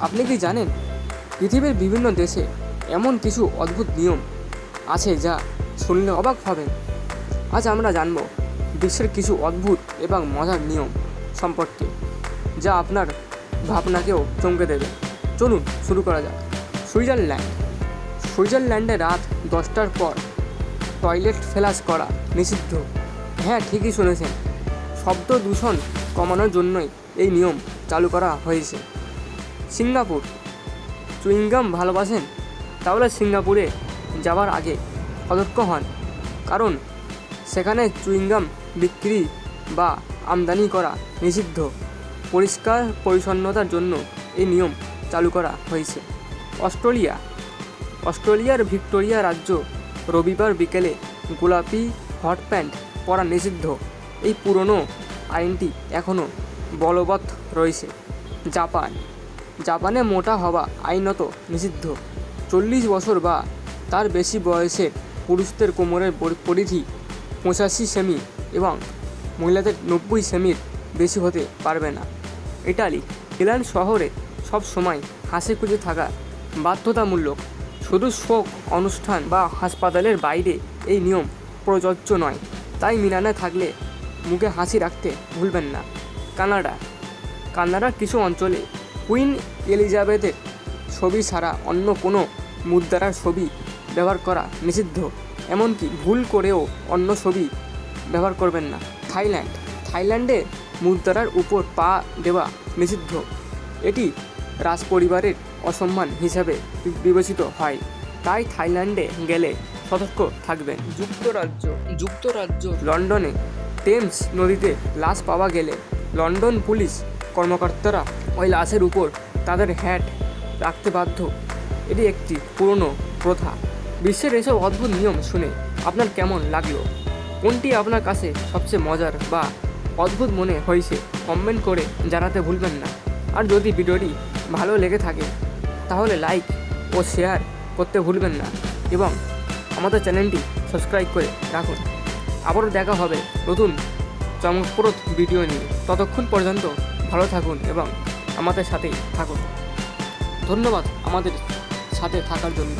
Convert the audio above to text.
আপনি কি জানেন, পৃথিবীর বিভিন্ন দেশে এমন কিছু অদ্ভুত নিয়ম আছে যা শুনলে অবাক হবেন? আজ আমরা জানব বিশ্বের কিছু অদ্ভুত এবং মজার নিয়ম সম্পর্কে, যা আপনার ভাবনাকেও চমকে দেবে। চলুন শুরু করা যাক। সুইজারল্যান্ড। সুইজারল্যান্ডে রাত দশটার পর টয়লেট ফ্লাশ করা নিষিদ্ধ। হ্যাঁ ঠিকই শুনেছেন। শব্দ দূষণ কমানোর জন্যই এই নিয়ম চালু করা হয়েছে। সিঙ্গাপুর। চুইংগাম ভালোবাসেন? তাহলে সিঙ্গাপুরে যাওয়ার আগে সতর্ক হন। কারণ সেখানে চুইংগাম বিক্রি বা আমদানি করা নিষিদ্ধ। পরিষ্কার পরিচ্ছন্নতার জন্য এই নিয়ম চালু করা হয়েছে। অস্ট্রেলিয়া। অস্ট্রেলিয়ার ভিক্টোরিয়া রাজ্য রবিবার বিকেলে গোলাপি হট প্যান্ট পরা নিষিদ্ধ। এই পুরনো আইনটি এখনও বলবৎ রয়েছে। জাপান। জাপানে মোটা হওয়া আইনত নিষিদ্ধ। চল্লিশ বছর বা তার বেশি বয়সের পুরুষদের কোমরের পরিধি পঁচাশি সেমি এবং মহিলাদের নব্বই সেমির বেশি হতে পারবে না। ইটালি, মিলান শহরে সব সময় হাসি খুঁজে থাকা বাধ্যতামূলক। শুধু শোক অনুষ্ঠান বা হাসপাতালের বাইরে এই নিয়ম প্রযোজ্য নয়। তাই মিলানে থাকলে মুখে হাসি রাখতে ভুলবেন না। কানাডা, কানাডার কিছু অঞ্চলে কুইন এলিজাবেথের ছবি ছাড়া অন্য কোনো মুদ্রার ছবি ব্যবহার করা নিষিদ্ধ এমনকি ভুল করেও অন্য ছবি ব্যবহার করবেন না। থাইল্যান্ড থাইল্যান্ডে মুদ্রার উপর পা দেওয়া নিষিদ্ধ। এটি রাজপরিবারের অসম্মান হিসাবে বিবেচিত হয়। তাই থাইল্যান্ডে গেলে সতর্ক থাকবেন। যুক্তরাজ্য যুক্তরাজ্য। লন্ডনে টেমস নদীতে লাশ পাওয়া গেলে লন্ডন পুলিশ কর্মকর্তারা ওই লাশের উপর তাদের হ্যাট রাখতে বাধ্য। এটি একটি পুরনো প্রথা। বিশ্বের এসব অদ্ভুত নিয়ম শুনে আপনার কেমন লাগল? কোনটি আপনার কাছে সবচেয়ে মজার বা অদ্ভুত মনে হয়েছে? কমেন্ট করে জানাতে ভুলবেন না। আর যদি ভিডিওটি ভালো লেগে থাকে, তাহলে লাইক ও শেয়ার করতে ভুলবেন না এবং আমাদের চ্যানেলটি সাবস্ক্রাইব করে রাখুন। আবারও দেখা হবে নতুন চমকপ্রদ ভিডিও নিয়ে ততক্ষণ পর্যন্ত ভালো থাকুন এবং আমাদের সাথেই থাকুন। ধন্যবাদ আমাদের সাথে থাকার জন্য।